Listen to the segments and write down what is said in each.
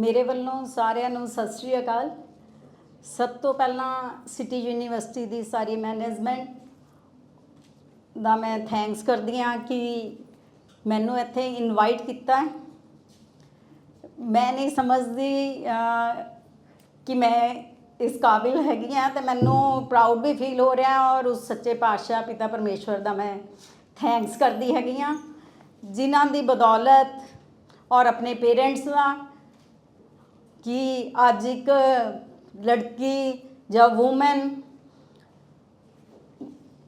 ਮੇਰੇ ਵੱਲੋਂ ਸਾਰਿਆਂ ਨੂੰ ਸਤਿ ਸ੍ਰੀ ਅਕਾਲ। ਸਭ ਤੋਂ ਪਹਿਲਾਂ ਸਿਟੀ ਯੂਨੀਵਰਸਿਟੀ ਦੀ ਸਾਰੀ ਮੈਨੇਜਮੈਂਟ ਦਾ ਮੈਂ ਥੈਂਕਸ ਕਰਦੀ ਹਾਂ ਕਿ ਮੈਨੂੰ ਇੱਥੇ ਇਨਵਾਈਟ ਕੀਤਾ ਮੈਂ ਨਹੀਂ ਸਮਝਦੀ ਕਿ ਮੈਂ ਇਸ ਕਾਬਿਲ ਹੈਗੀ ਹਾਂ ਤੇ ਮੈਨੂੰ ਪ੍ਰਾਊਡ ਵੀ ਫੀਲ ਹੋ ਰਿਹਾ ਔਰ ਉਸ ਸੱਚੇ ਪਾਤਸ਼ਾਹ ਪਿਤਾ ਪਰਮੇਸ਼ਵਰ ਦਾ ਮੈਂ ਥੈਂਕਸ ਕਰਦੀ ਹੈਗੀ ਹਾਂ। ਜਿਨ੍ਹਾਂ ਦੀ ਬਦੌਲਤ ਔਰ ਆਪਣੇ ਪੇਰੈਂਟਸ ਦਾ ਕਿ ਅੱਜ ਇੱਕ ਲੜਕੀ ਜਾਂ ਔਮਨ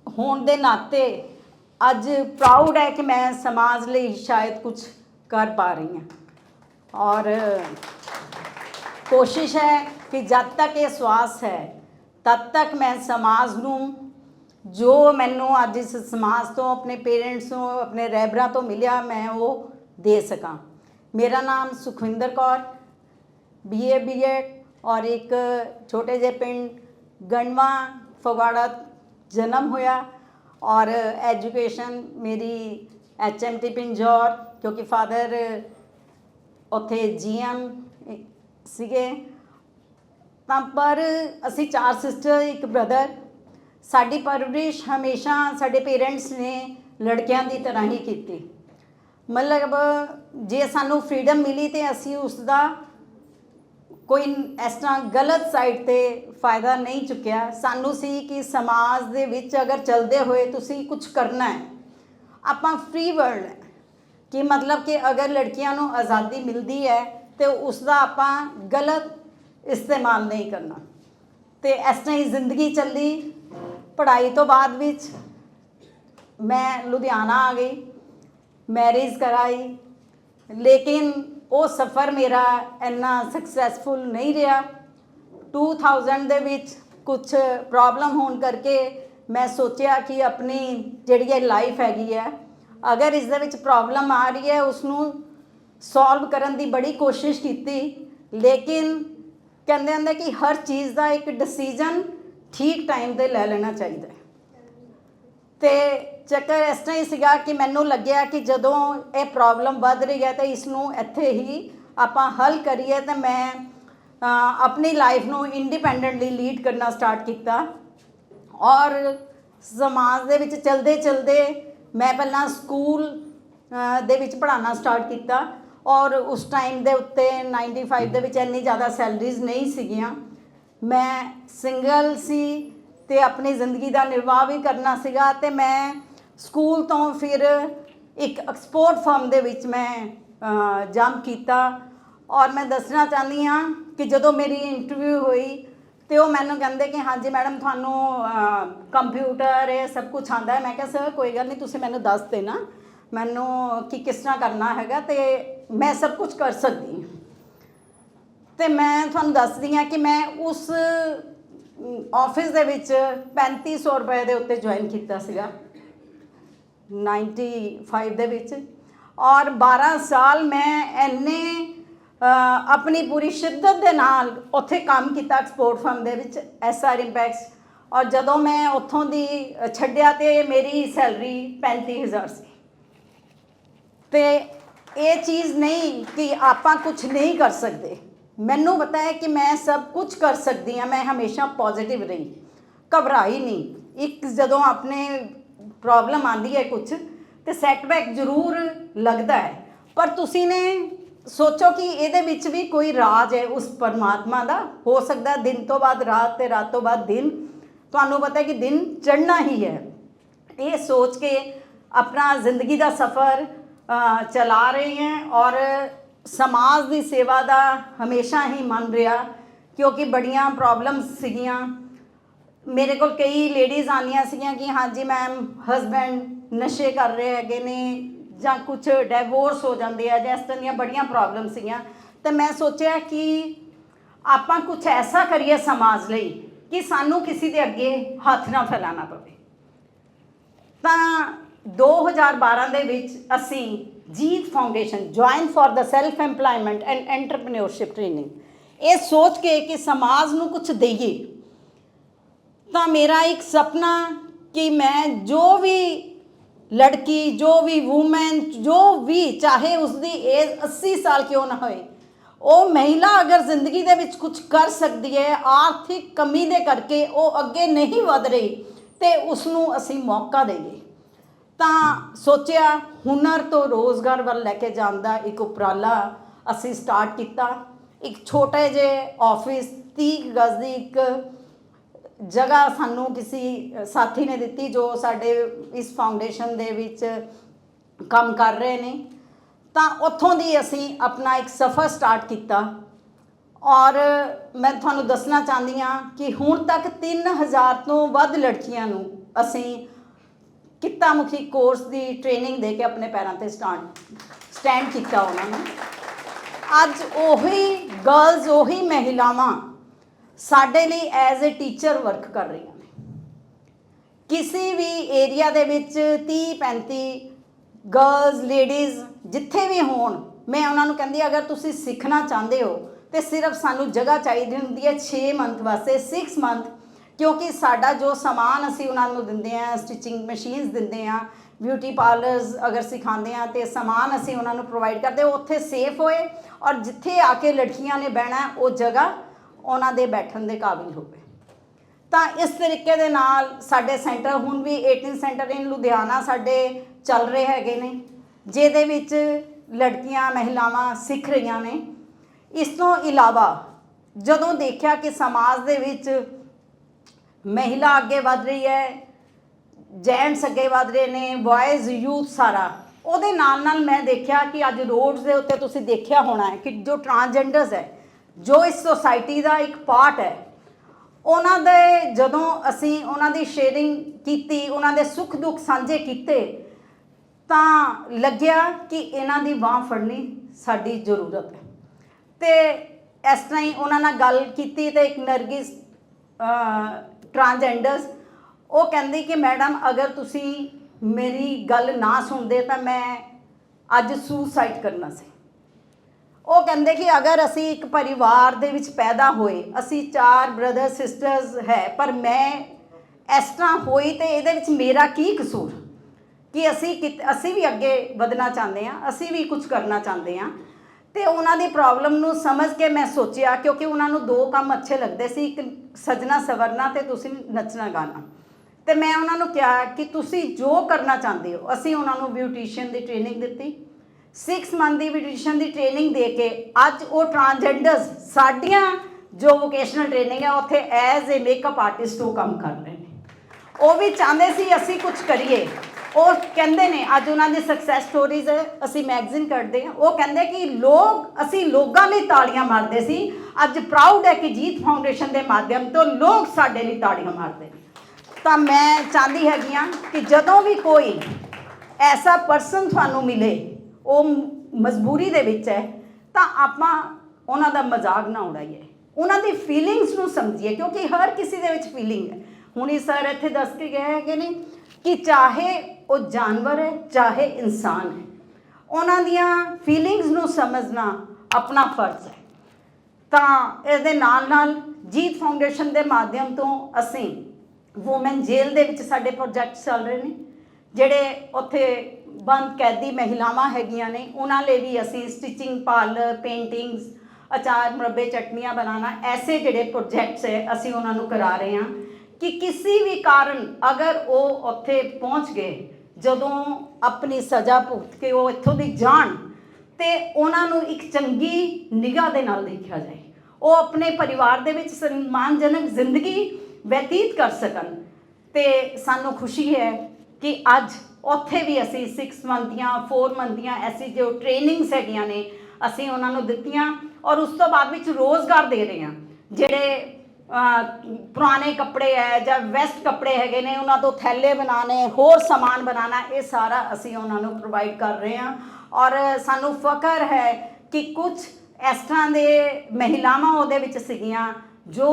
ਹੋਣ ਦੇ ਨਾਤੇ ਅੱਜ ਪ੍ਰਾਊਡ ਹੈ ਕਿ ਮੈਂ ਸਮਾਜ ਲਈ ਸ਼ਾਇਦ ਕੁਝ ਕਰ ਪਾ ਰਹੀ ਹਾਂ। ਔਰ ਕੋਸ਼ਿਸ਼ ਹੈ ਕਿ ਜਦ ਤੱਕ ਇਹ ਸਵਾਸ ਹੈ, ਤਦ ਤੱਕ ਮੈਂ ਸਮਾਜ ਨੂੰ ਜੋ ਮੈਨੂੰ ਅੱਜ ਇਸ ਸਮਾਜ ਤੋਂ, ਆਪਣੇ ਪੇਰੈਂਟਸ ਤੋਂ, ਆਪਣੇ ਰਹਿਬਰਾਂ ਤੋਂ ਮਿਲਿਆ, ਮੈਂ ਉਹ ਦੇ ਸਕਾਂ। ਮੇਰਾ ਨਾਮ ਸੁਖਵਿੰਦਰ ਕੌਰ ਬੀਏ ਬੀਐਡ ਔਰ ਇੱਕ ਛੋਟੇ ਜਿਹੇ ਪਿੰਡ ਗਣਵਾ ਫਗਵਾੜਾ ਜਨਮ ਹੋਇਆ ਔਰ ਐਜੂਕੇਸ਼ਨ ਮੇਰੀ ਐਚਐਮਟੀ ਪਿੰਜੌਰ ਕਿਉਂਕਿ ਫਾਦਰ ਉੱਥੇ ਜੀਐਮ ਸੀਗੇ। ਤਾਂ ਪਰ ਅਸੀਂ ਚਾਰ ਸਿਸਟਰ ਇੱਕ ਬ੍ਰਦਰ ਸਾਡੀ ਪਰਵਰਿਸ਼ ਹਮੇਸ਼ਾ ਸਾਡੇ ਪੇਰੈਂਟਸ ਨੇ ਲੜਕਿਆਂ ਦੀ ਤਰ੍ਹਾਂ ਹੀ ਕੀਤੀ। ਮਤਲਬ ਜੇ ਸਾਨੂੰ ਫ੍ਰੀडम ਮਿਲੀ ਤੇ ਅਸੀਂ ਉਸ ਦਾ ਕੋਈ ਇਸ ਤਰ੍ਹਾਂ ਗਲਤ ਸਾਈਡ ਤੇ ਫਾਇਦਾ ਨਹੀਂ ਚੁੱਕਿਆ। ਸਾਨੂੰ ਸੀ ਕਿ ਸਮਾਜ ਦੇ ਵਿੱਚ ਅਗਰ ਚਲਦੇ ਹੋਏ ਤੁਸੀਂ ਕੁਝ ਕਰਨਾ ਹੈ, ਆਪਾਂ ਫ੍ਰੀ ਵਰਲਡ ਹੈ। ਕਿ ਮਤਲਬ ਕਿ ਅਗਰ ਲੜਕੀਆਂ ਨੂੰ ਆਜ਼ਾਦੀ ਮਿਲਦੀ ਹੈ, ਤੇ ਉਸ ਦਾ ਆਪਾਂ ਗਲਤ ਇਸਤੇਮਾਲ ਨਹੀਂ ਕਰਨਾ। ਤੇ ਇਸ ਤਰ੍ਹਾਂ ਹੀ ਜ਼ਿੰਦਗੀ ਚੱਲੀ। ਪੜ੍ਹਾਈ ਤੋਂ ਬਾਅਦ ਵਿੱਚ ਮੈਂ ਲੁਧਿਆਣਾ ਆ ਗਈ ਮੈਰਿਜ ਕਰਾਈ। ਲੇਕਿਨ ਉਹ ਸਫ਼ਰ ਮੇਰਾ ਇੰਨਾ ਸਕਸੈਸਫੁਲ ਨਹੀਂ ਰਿਹਾ। 2000 ਦੇ ਵਿੱਚ ਕੁਝ ਪ੍ਰੋਬਲਮ ਹੋਣ ਕਰਕੇ ਮੈਂ ਸੋਚਿਆ ਕਿ ਆਪਣੀ ਜਿਹੜੀ ਇਹ ਲਾਈਫ ਹੈਗੀ ਹੈ, ਅਗਰ ਇਸ ਦੇ ਵਿੱਚ ਪ੍ਰੋਬਲਮ ਆ ਰਹੀ ਹੈ ਉਸ ਨੂੰ ਸੋਲਵ ਕਰਨ ਦੀ ਬੜੀ ਕੋਸ਼ਿਸ਼ ਕੀਤੀ। ਲੇਕਿਨ ਕਹਿੰਦੇ ਹੁੰਦੇ ਕਿ ਹਰ ਚੀਜ਼ ਦਾ ਇੱਕ ਡਿਸੀਜਨ ਠੀਕ ਟਾਈਮ ਤੇ ਲੈ ਲੈਣਾ ਚਾਹੀਦਾ ਹੈ। ਤੇ ਚੱਕਰ ਇਸ ਤਰ੍ਹਾਂ ਹੀ ਸੀਗਾ ਕਿ ਮੈਨੂੰ ਲੱਗਿਆ ਕਿ ਜਦੋਂ ਇਹ ਪ੍ਰੋਬਲਮ ਵੱਧ ਰਹੀ ਹੈ ਤਾਂ ਇਸ ਨੂੰ ਇੱਥੇ ਹੀ ਆਪਾਂ ਹੱਲ ਕਰੀਏ ਤਾਂ ਮੈਂ ਆਪਣੀ ਲਾਈਫ ਨੂੰ ਇੰਡੀਪੈਂਡੈਂਟਲੀ ਲੀਡ ਕਰਨਾ ਸਟਾਰਟ ਕੀਤਾ। ਔਰ ਸਮਾਜ ਦੇ ਵਿੱਚ ਚਲਦੇ ਚਲਦੇ ਮੈਂ ਪਹਿਲਾਂ ਸਕੂਲ ਦੇ ਵਿੱਚ ਪੜ੍ਹਾਉਣਾ ਸਟਾਰਟ ਕੀਤਾ। ਔਰ ਉਸ ਟਾਈਮ ਦੇ ਉੱਤੇ 95 ਦੇ ਵਿੱਚ ਇੰਨੀ ਜ਼ਿਆਦਾ ਸੈਲਰੀਜ਼ ਨਹੀਂ ਸੀਗੀਆਂ। ਮੈਂ ਸਿੰਗਲ ਸੀ ਤੇ ਆਪਣੀ ਜ਼ਿੰਦਗੀ ਦਾ ਨਿਰਵਾਹ ਵੀ ਕਰਨਾ ਸੀਗਾ ਤੇ ਮੈਂ ਸਕੂਲ ਤੋਂ ਫਿਰ ਇੱਕ ਐਕਸਪੋਰਟ ਫਰਮ ਦੇ ਵਿੱਚ ਮੈਂ ਜੰਪ ਕੀਤਾ। ਔਰ ਮੈਂ ਦੱਸਣਾ ਚਾਹੁੰਦੀ ਹਾਂ ਕਿ ਜਦੋਂ ਮੇਰੀ ਇੰਟਰਵਿਊ ਹੋਈ ਤੇ ਉਹ ਮੈਨੂੰ ਕਹਿੰਦੇ ਕਿ ਹਾਂਜੀ ਮੈਡਮ ਤੁਹਾਨੂੰ ਕੰਪਿਊਟਰ ਇਹ ਸਭ ਕੁਝ ਆਂਦਾ ਹੈ। ਮੈਂ ਕਿਹਾ ਸਰ ਕੋਈ ਗੱਲ ਨਹੀਂ, ਤੁਸੀਂ ਮੈਨੂੰ ਦੱਸ ਦੇਣਾ। ਮੈਨੂੰ ਕਿ ਕਿਸ ਤਰ੍ਹਾਂ ਕਰਨਾ ਹੈਗਾ ਤੇ ਮੈਂ ਸਭ ਕੁਝ ਕਰ ਸਕਦੀ ਹਾਂ। ਤੇ ਮੈਂ ਤੁਹਾਨੂੰ ਦੱਸਦੀ ਹਾਂ ਕਿ ਮੈਂ ਉਸ ਆਫਿਸ ਦੇ ਵਿੱਚ 3500 ਰੁਪਏ ਦੇ ਉੱਤੇ ਜੁਆਇਨ ਕੀਤਾ ਸੀਗਾ। 95 ਦੇ ਵਿੱਚ। ਔਰ 12 ਸਾਲ ਮੈਂ ਐਨੇ ਆਪਣੀ ਪੂਰੀ ਸ਼ਿੱਦਤ ਦੇ ਨਾਲ ਉੱਥੇ ਕੰਮ ਕੀਤਾ ਐਕਸਪੋਰਟ ਫਰਮ ਦੇ ਵਿੱਚ ਐਸਆਰ ਇੰਪੈਕਸ ਔਰ ਜਦੋਂ ਮੈਂ ਉੱਥੋਂ ਦੀ ਛੱਡਿਆ ਤੇ ਮੇਰੀ ਸੈਲਰੀ 35000 ਸੀ। ਤੇ ਇਹ ਚੀਜ਼ ਨਹੀਂ ਕਿ ਆਪਾਂ ਕੁਝ ਨਹੀਂ ਕਰ ਸਕਦੇ। ਮੈਨੂੰ ਪਤਾ ਹੈ ਕਿ ਮੈਂ ਸਭ ਕੁਝ ਕਰ ਸਕਦੀ ਹਾਂ, ਮੈਂ ਹਮੇਸ਼ਾ ਪੋਜ਼ਿਟਿਵ ਰਹੀ, ਘਬਰਾਈ ਨਹੀਂ। ਇੱਕ ਜਦੋਂ ਆਪਣੇ ਪ੍ਰੋਬਲਮ ਆਂਦੀ ਹੈ ਕੁਝ ਤੇ ਸੈਟਬੈਕ ਜ਼ਰੂਰ ਲੱਗਦਾ ਹੈ। ਪਰ ਤੁਸੀਂ ਨੇ ਸੋਚੋ ਕਿ ਇਹਦੇ ਵਿੱਚ ਵੀ ਕੋਈ ਰਾਜ ਹੈ, ਉਸ ਪਰਮਾਤਮਾ ਦਾ। ਹੋ ਸਕਦਾ ਦਿਨ ਤੋਂ ਬਾਅਦ ਰਾਤ ਤੇ ਰਾਤ ਤੋਂ ਬਾਅਦ ਦਿਨ। ਤੁਹਾਨੂੰ ਪਤਾ ਹੈ ਕਿ ਦਿਨ ਚੜ੍ਹਨਾ ਹੀ ਹੈ। ਇਹ ਸੋਚ ਕੇ ਆਪਣਾ ਜ਼ਿੰਦਗੀ ਦਾ ਸਫ਼ਰ ਚਲਾ ਰਹੇ ਹੈ ਔਰ ਸਮਾਜ ਦੀ ਸੇਵਾ ਦਾ ਹਮੇਸ਼ਾ ਹੀ ਮਨ ਰਿਹਾ, ਕਿਉਂਕਿ ਬੜੀਆਂ ਪ੍ਰੋਬਲਮਸ ਸੀਗੀਆਂ। ਮੇਰੇ ਕੋਲ ਕਈ ਲੇਡੀਜ਼ ਆਉਂਦੀਆਂ ਸੀਗੀਆਂ ਕਿ ਹਾਂਜੀ ਮੈਮ ਹਸਬੈਂਡ ਨਸ਼ੇ ਕਰ ਰਹੇ ਹੈਗੇ ਨੇ ਜਾਂ ਕੁਝ ਡਿਵੋਰਸ ਹੋ ਜਾਂਦੇ ਆ ਜਾਂ ਇਸ ਤਰ੍ਹਾਂ ਦੀਆਂ ਬੜੀਆਂ ਪ੍ਰੋਬਲਮ ਸੀਗੀਆਂ। ਤੇ ਮੈਂ ਸੋਚਿਆ ਕਿ ਆਪਾਂ ਕੁਝ ਐਸਾ ਕਰੀਏ ਸਮਾਜ ਲਈ ਕਿ ਸਾਨੂੰ ਕਿਸੇ ਦੇ ਅੱਗੇ ਹੱਥ ਨਾ ਫੈਲਾਣਾ ਪਵੇ। ਤਾਂ 2012 ਦੇ ਵਿੱਚ ਅਸੀਂ Jeet foundation join for the self employment and entrepreneurship training ਇਹ ਸੋਚ ਕੇ ਕਿ ਸਮਾਜ ਨੂੰ ਕੁਝ ਦੇਈਏ ਤਾਂ ਮੇਰਾ ਇੱਕ ਸੁਪਨਾ ਕਿ ਮੈਂ ਜੋ ਵੀ ਲੜਕੀ, ਜੋ ਵੀ ਔਮਨ ਜੋ ਵੀ ਚਾਹੇ ਉਸਦੀ ਏਜ 80 ਸਾਲ ਕਿਉਂ ਨਾ ਹੋਏ, ਉਹ ਮਹਿਲਾ ਅਗਰ ਜ਼ਿੰਦਗੀ ਦੇ ਵਿੱਚ ਕੁਝ ਕਰ ਸਕਦੀ ਹੈ, ਆਰਥਿਕ ਕਮੀ ਦੇ ਕਰਕੇ ਉਹ ਅੱਗੇ ਨਹੀਂ ਵਧ ਰਹੀ, ਤੇ ਉਸ ਨੂੰ ਅਸੀਂ ਮੌਕਾ ਦੇਈਏ। ਤਾਂ ਸੋਚਿਆ ਹੁਨਰ ਤੋਂ ਰੋਜ਼ਗਾਰ ਵੱਲ ਲੈ ਕੇ ਜਾਣ ਦਾ ਇੱਕ ਉਪਰਾਲਾ ਅਸੀਂ ਸਟਾਰਟ ਕੀਤਾ। ਇੱਕ ਛੋਟੇ ਜਿਹੇ ਆਫਿਸ 30 ਗਜ਼ ਦੀ ਇੱਕ ਜਗ੍ਹਾ ਸਾਨੂੰ ਕਿਸੇ ਸਾਥੀ ਨੇ ਦਿੱਤੀ ਜੋ ਸਾਡੇ ਇਸ ਫਾਊਂਡੇਸ਼ਨ ਦੇ ਵਿੱਚ ਕੰਮ ਕਰ ਰਹੇ ਨੇ। ਤਾਂ ਉੱਥੋਂ ਦੀ ਅਸੀਂ ਆਪਣਾ ਇੱਕ ਸਫ਼ਰ ਸਟਾਰਟ ਕੀਤਾ। ਔਰ ਮੈਂ ਤੁਹਾਨੂੰ ਦੱਸਣਾ ਚਾਹੁੰਦੀ ਹਾਂ ਕਿ ਹੁਣ ਤੱਕ 3000 ਤੋਂ ਵੱਧ ਲੜਕੀਆਂ ਨੂੰ ਅਸੀਂ ਕਿੱਤਾ ਮੁਖੀ ਕੋਰਸ ਦੀ ਟ੍ਰੇਨਿੰਗ ਦੇ ਕੇ ਆਪਣੇ ਪੈਰਾਂ ਤੇ ਸਟੈਂਡ ਸਟੈਂਡ ਕੀਤਾ ਉਹਨਾਂ ਨੂੰ। ਅੱਜ ਉਹੀ ਗਰਲਸ ਉਹੀ ਮਹਿਲਾਵਾਂ ਸਾਡੇ ਲਈ ਐਜ਼ ਅ ਟੀਚਰ ਵਰਕ ਕਰ ਰਹੀਆਂ ਨੇ ਕਿਸੇ ਵੀ ਏਰੀਆ ਦੇ ਵਿੱਚ 30 35 ਗਰਲਸ ਲੇਡੀਜ਼ ਜਿੱਥੇ ਵੀ ਹੋਣ, ਮੈਂ ਉਹਨਾਂ ਨੂੰ ਕਹਿੰਦੀ ਅਗਰ ਤੁਸੀਂ ਸਿੱਖਣਾ ਚਾਹੁੰਦੇ ਹੋ, ਤੇ ਸਿਰਫ ਸਾਨੂੰ ਜਗ੍ਹਾ ਚਾਹੀਦੀ ਹੁੰਦੀ ਹੈ 6 ਮੰਥ ਵਾਸਤੇ 6 ਮੰਥ ਕਿਉਂਕਿ ਸਾਡਾ ਜੋ ਸਮਾਨ ਅਸੀਂ ਉਹਨਾਂ ਨੂੰ ਦਿੰਦੇ ਆ ਸਟਿਚਿੰਗ ਮਸ਼ੀਨਸ ਦਿੰਦੇ ਆ ਬਿਊਟੀ ਪਾਰਲਰਸ ਅਗਰ ਸਿਖਾਉਂਦੇ ਆ ਤੇ ਸਮਾਨ ਅਸੀਂ ਉਹਨਾਂ ਨੂੰ ਪ੍ਰੋਵਾਈਡ ਕਰਦੇ ਉੱਥੇ ਸੇਫ ਹੋਏ ਔਰ ਜਿੱਥੇ ਆ ਕੇ ਲੜਕੀਆਂ ਨੇ ਬਹਿਣਾ ਉਹ ਜਗ੍ਹਾ ਉਹਨਾਂ ਦੇ ਬੈਠਣ ਦੇ ਕਾਬਿਲ ਹੋਵੇ। ਤਾਂ ਇਸ ਤਰੀਕੇ ਦੇ ਨਾਲ ਸਾਡੇ ਸੈਂਟਰ ਹੁਣ ਵੀ 18 ਸੈਂਟਰ ਇਨ ਲੁਧਿਆਣਾ ਸਾਡੇ ਚੱਲ ਰਹੇ ਹੈਗੇ ਨੇ, ਜਿਹਦੇ ਵਿੱਚ ਲੜਕੀਆਂ, ਮਹਿਲਾਵਾਂ ਸਿੱਖ ਰਹੀਆਂ ਨੇ। ਇਸ ਤੋਂ ਇਲਾਵਾ ਜਦੋਂ ਦੇਖਿਆ ਕਿ ਸਮਾਜ ਦੇ ਵਿੱਚ ਮਹਿਲਾ ਅੱਗੇ ਵਧ ਰਹੀ ਹੈ ਜੈਂਟਸ ਅੱਗੇ ਵਧ ਰਹੇ ਨੇ ਬॉयਜ਼ ਯੂਥ ਸਾਰਾ, ਉਹਦੇ ਨਾਲ ਨਾਲ ਮੈਂ ਦੇਖਿਆ ਕਿ ਅੱਜ ਰੋਡਸ ਦੇ ਉੱਤੇ ਤੁਸੀਂ ਦੇਖਿਆ ਹੋਣਾ ਹੈ ਕਿ ਜੋ ਟਰਾਂਸਜੈਂਡਰਸ ਹੈ ਜੋ ਇਸ ਸੋਸਾਇਟੀ ਦਾ ਇੱਕ ਪਾਰਟ ਹੈ, ਉਹਨਾਂ ਦੇ ਜਦੋਂ ਅਸੀਂ ਉਹਨਾਂ ਦੀ ਸ਼ੇਅਰਿੰਗ ਕੀਤੀ, ਉਹਨਾਂ ਦੇ ਸੁੱਖ ਦੁੱਖ ਸਾਂਝੇ ਕੀਤੇ, ਤਾਂ ਲੱਗਿਆ ਕਿ ਇਹਨਾਂ ਦੀ ਬਾਹ ਫੜਨੀ ਸਾਡੀ ਜ਼ਰੂਰਤ ਹੈ। ਤੇ ਇਸ ਤਰ੍ਹਾਂ ਹੀ ਉਹਨਾਂ ਨਾਲ ਗੱਲ ਕੀਤੀ ਤੇ ਇੱਕ ਨਰਗਿਸ ਟਰਾਂਸਜੈਂਡਰਸ ਉਹ ਕਹਿੰਦੀ ਕਿ ਮੈਡਮ, ਅਗਰ ਤੁਸੀਂ ਮੇਰੀ ਗੱਲ ਨਾ ਸੁਣਦੇ ਤਾਂ ਮੈਂ ਅੱਜ ਸੁਸਾਈਡ ਕਰਨਾ ਸੀ। ਉਹ ਕਹਿੰਦੇ ਕਿ ਅਗਰ ਅਸੀਂ ਇੱਕ ਪਰਿਵਾਰ ਦੇ ਵਿੱਚ ਪੈਦਾ ਹੋਏ, ਅਸੀਂ ਚਾਰ ਬ੍ਰਦਰ ਸਿਸਟਰਸ ਹੈ, ਪਰ ਮੈਂ ਇਸ ਤਰ੍ਹਾਂ ਹੋਈ ਤੇ ਇਹਦੇ ਵਿੱਚ ਮੇਰਾ ਕੀ ਕਸੂਰ? ਕਿ ਅਸੀਂ ਕਿਤ- ਅਸੀਂ ਵੀ ਅੱਗੇ ਵਧਣਾ ਚਾਹੁੰਦੇ ਹਾਂ, ਅਸੀਂ ਵੀ ਕੁਝ ਕਰਨਾ ਚਾਹੁੰਦੇ ਹਾਂ। ਤੇ ਉਹਨਾਂ ਦੀ ਪ੍ਰੋਬਲਮ ਨੂੰ ਸਮਝ ਕੇ ਮੈਂ ਸੋਚਿਆ, ਕਿਉਂਕਿ ਉਹਨਾਂ ਨੂੰ ਦੋ ਕੰਮ ਅੱਛੇ ਲੱਗਦੇ ਸੀ, ਇੱਕ ਸਜਣਾ ਸਵਰਨਾ ਤੇ ਤੁਸੀਂ ਨੱਚਣਾ ਗਾਣਾ। ਤੇ ਮੈਂ ਉਹਨਾਂ ਨੂੰ ਕਿਹਾ ਕਿ ਤੁਸੀਂ ਜੋ ਕਰਨਾ ਚਾਹੁੰਦੇ ਹੋ, ਅਸੀਂ ਉਹਨਾਂ ਨੂੰ ਬਿਊਟੀਸ਼ੀਅਨ ਦੀ ਟ੍ਰੇਨਿੰਗ ਦਿੱਤੀ। 6 ਮੰਥ ਦੀ ਬਿਊਟੀਸ਼ੀਅਨ ਦੀ ਟ੍ਰੇਨਿੰਗ ਦੇ ਕੇ ਅੱਜ ਉਹ ਟਰਾਂਸਜੈਂਡਰਸ ਸਾਡੀਆਂ ਜੋ ਵੋਕੇਸ਼ਨਲ ਟ੍ਰੇਨਿੰਗ ਹੈ, ਉੱਥੇ ਐਜ਼ ਅ ਮੇਕਅਪ ਆਰਟਿਸਟ ਉਹ ਕੰਮ ਕਰ ਰਹੇ ਨੇ। ਉਹ ਵੀ ਚਾਹੁੰਦੇ ਸੀ ਅਸੀਂ ਕੁਝ ਕਰੀਏ। ਉਹ ਕਹਿੰਦੇ ਨੇ, ਅੱਜ ਉਹਨਾਂ ਦੀ ਸਕਸੈਸ ਸਟੋਰੀਜ਼ ਅਸੀਂ ਮੈਗਜ਼ੀਨ ਕੱਢਦੇ ਹਾਂ। ਉਹ ਕਹਿੰਦੇ ਕਿ ਲੋਕ, ਅਸੀਂ ਲੋਕਾਂ ਲਈ ਤਾੜੀਆਂ ਮਾਰਦੇ ਸੀ। ਅੱਜ ਪ੍ਰਾਊਡ ਹੈ ਕਿ ਜੀਤ ਫਾਊਂਡੇਸ਼ਨ ਦੇ ਮਾਧਿਅਮ ਤੋਂ ਲੋਕ ਸਾਡੇ ਲਈ ਤਾੜੀਆਂ ਮਾਰਦੇ ਨੇ। ਤਾਂ ਮੈਂ ਚਾਹੁੰਦੀ ਹੈਗੀ ਹਾਂ ਕਿ ਜਦੋਂ ਵੀ ਕੋਈ ਐਸਾ ਪਰਸਨ ਤੁਹਾਨੂੰ ਮਿਲੇ ਉਹ ਮਜਬੂਰੀ ਦੇ ਵਿੱਚ ਹੈ, ਤਾਂ ਆਪਾਂ ਉਹਨਾਂ ਦਾ ਮਜ਼ਾਕ ਨਾ ਉਡਾਈਏ। ਉਹਨਾਂ ਦੀ ਫੀਲਿੰਗਸ ਨੂੰ ਸਮਝੀਏ, ਕਿਉਂਕਿ ਹਰ ਕਿਸੇ ਦੇ ਵਿੱਚ ਫੀਲਿੰਗ ਹੈ। ਹੁਣ ਸਰ ਇੱਥੇ ਦੱਸ ਕੇ ਗਏ ਹੈਗੇ ਨੇ ਕਿ ਚਾਹੇ ਉਹ ਜਾਨਵਰ ਹੈ, ਚਾਹੇ ਇਨਸਾਨ ਹੈ, ਉਹਨਾਂ ਦੀਆਂ ਫੀਲਿੰਗਸ ਨੂੰ ਸਮਝਣਾ ਆਪਣਾ ਫਰਜ਼ ਹੈ। ਤਾਂ ਇਸ ਦੇ ਨਾਲ ਨਾਲ ਜੀਤ ਫਾਊਂਡੇਸ਼ਨ ਦੇ ਮਾਧਿਅਮ ਤੋਂ ਅਸੀਂ ਔਮਨ ਜੇਲ੍ਹ ਦੇ ਵਿੱਚ ਸਾਡੇ ਪ੍ਰੋਜੈਕਟ ਚੱਲ ਰਹੇ ਨੇ, ਜਿਹੜੇ ਉੱਥੇ ਬੰਦ ਕੈਦੀ ਮਹਿਲਾਵਾਂ ਹੈਗੀਆਂ ਨੇ, ਉਹਨਾਂ ਲਈ ਵੀ ਅਸੀਂ ਸਟਿਚਿੰਗ ਪਾਰਲਰ ਪੇਂਟਿੰਗਸ ਅਚਾਰ ਮੁਰੱਬੇ ਚਟਨੀਆਂ ਬਣਾਉਣਾ, ਐਸੇ ਜਿਹੜੇ ਪ੍ਰੋਜੈਕਟਸ ਹੈ, ਅਸੀਂ ਉਹਨਾਂ ਨੂੰ ਕਰਾ ਰਹੇ ਹਾਂ। ਕਿ ਕਿਸੇ ਵੀ ਕਾਰਨ ਅਗਰ ਉਹ ਉੱਥੇ ਪਹੁੰਚ ਗਏ, ਜਦੋਂ ਆਪਣੀ ਸਜ਼ਾ ਭੁਗਤ ਕੇ ਉਹ ਇੱਥੋਂ ਦੀ ਜਾਣ, ਤੇ ਉਹਨਾਂ ਨੂੰ ਇੱਕ ਚੰਗੀ ਨਿਗਾਹ ਦੇ ਨਾਲ ਦੇਖਿਆ ਜਾਏ। ਉਹ ਆਪਣੇ ਪਰਿਵਾਰ ਦੇ ਵਿੱਚ ਸਨਮਾਨਜਨਕ ਜ਼ਿੰਦਗੀ ਬਤੀਤ ਕਰ ਸਕਣ, ਤੇ ਸਾਨੂੰ ਖੁਸ਼ੀ ਹੈ ਕਿ ਅੱਜ ਉੱਥੇ ਵੀ ਅਸੀਂ 6 ਮੰਥ ਦੀਆਂ 4 ਮੰਥ ਦੀਆਂ ਐਸੀ ਜੋ ਟ੍ਰੇਨਿੰਗਸ ਹੈਗੀਆਂ ਨੇ, ਅਸੀਂ ਉਹਨਾਂ ਨੂੰ ਦਿੱਤੀਆਂ ਔਰ ਉਸ ਤੋਂ ਬਾਅਦ ਵਿੱਚ ਰੋਜ਼ਗਾਰ ਦੇ ਰਹੇ ਹਾਂ। ਜਿਹੜੇ ਪੁਰਾਣੇ ਕੱਪੜੇ ਹੈ ਜਾਂ ਵੈਸਟ ਕੱਪੜੇ ਹੈਗੇ ਨੇ, ਉਹਨਾਂ ਤੋਂ ਥੈਲੇ ਬਣਾਉਣੇ, ਹੋਰ ਸਮਾਨ ਬਣਾਉਣਾ, ਇਹ ਸਾਰਾ ਅਸੀਂ ਉਹਨਾਂ ਨੂੰ ਪ੍ਰੋਵਾਈਡ ਕਰ ਰਹੇ ਹਾਂ। ਔਰ ਸਾਨੂੰ ਫਖਰ ਹੈ ਕਿ ਕੁਝ ਇਸ ਤਰ੍ਹਾਂ ਦੇ ਮਹਿਲਾਵਾਂ ਉਹਦੇ ਵਿੱਚ ਸੀਗੀਆਂ ਜੋ